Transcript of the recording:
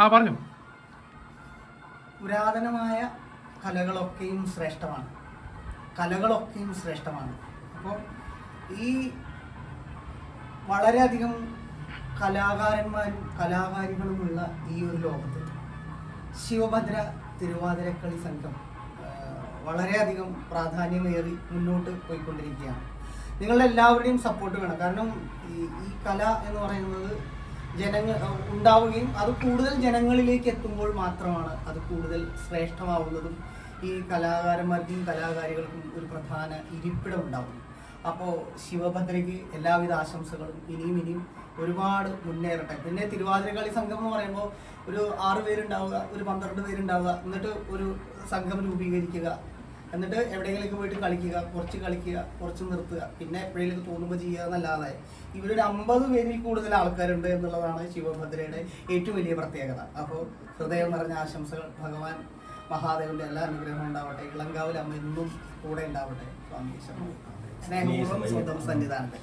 ആ പറഞ്ഞു. പുരാതനമായ കലകളൊക്കെയും ശ്രേഷ്ഠമാണ്. കലകളൊക്കെയും ശ്രേഷ്ഠമാണ്. അപ്പോൾ ഈ വളരെയധികം കലാകാരന്മാരും കലാകാരികളുമുള്ള ഈ ഒരു ലോകത്ത് ശിവഭദ്ര തിരുവാതിരക്കളി സംഘം വളരെയധികം പ്രാധാന്യമേറി മുന്നോട്ട് പോയിക്കൊണ്ടിരിക്കുകയാണ്. നിങ്ങളുടെ എല്ലാവരുടെയും സപ്പോർട്ട് വേണം. കാരണം ഈ കല എന്ന് പറയുന്നത് ജനങ്ങൾ ഉണ്ടാവുകയും അത് കൂടുതൽ ജനങ്ങളിലേക്ക് എത്തുമ്പോൾ മാത്രമാണ് അത് കൂടുതൽ ശ്രേഷ്ഠമാവുന്നതും ഈ കലാകാരന്മാർക്കും കലാകാരികൾക്കും ഒരു പ്രധാന ഇരിപ്പിടം ഉണ്ടാവും അപ്പോൾ ശിവഭദ്രയ്ക്ക് എല്ലാവിധ ആശംസകളും ഇനിയും ഇനിയും ഒരുപാട് മുന്നേറട്ടെ. പിന്നെ തിരുവാതിരക്കളി സംഘം എന്ന് പറയുമ്പോൾ ഒരു ആറ് പേരുണ്ടാവുക ഒരു പന്ത്രണ്ട് പേരുണ്ടാവുക എന്നിട്ട് ഒരു സംഘം രൂപീകരിക്കുക എന്നിട്ട് എവിടെയെങ്കിലൊക്കെ പോയിട്ട് കളിക്കുക കുറച്ച് കളിക്കുക കുറച്ച് നിർത്തുക. പിന്നെ എപ്പോഴെങ്കിലും തോന്നുമ്പോൾ ചെയ്യുക എന്നല്ലാതെ ഇവരൊരു അമ്പത് പേരിൽ കൂടുതൽ ആൾക്കാരുണ്ട് എന്നുള്ളതാണ് ശിവഭദ്രയുടെ ഏറ്റവും വലിയ പ്രത്യേകത. അപ്പോൾ ഹൃദയം നിറഞ്ഞ ആശംസകൾ ഭഗവാൻ മഹാദേവന്റെ എല്ലാ അനുഗ്രഹവും ഉണ്ടാവട്ടെ. ഇളങ്കാവിൽ അമ്മ എന്നും കൂടെ ഉണ്ടാവട്ടെ. സ്വാമി സ്നേഹപൂർവം സ്വന്തം സന്നിധാനത്തെ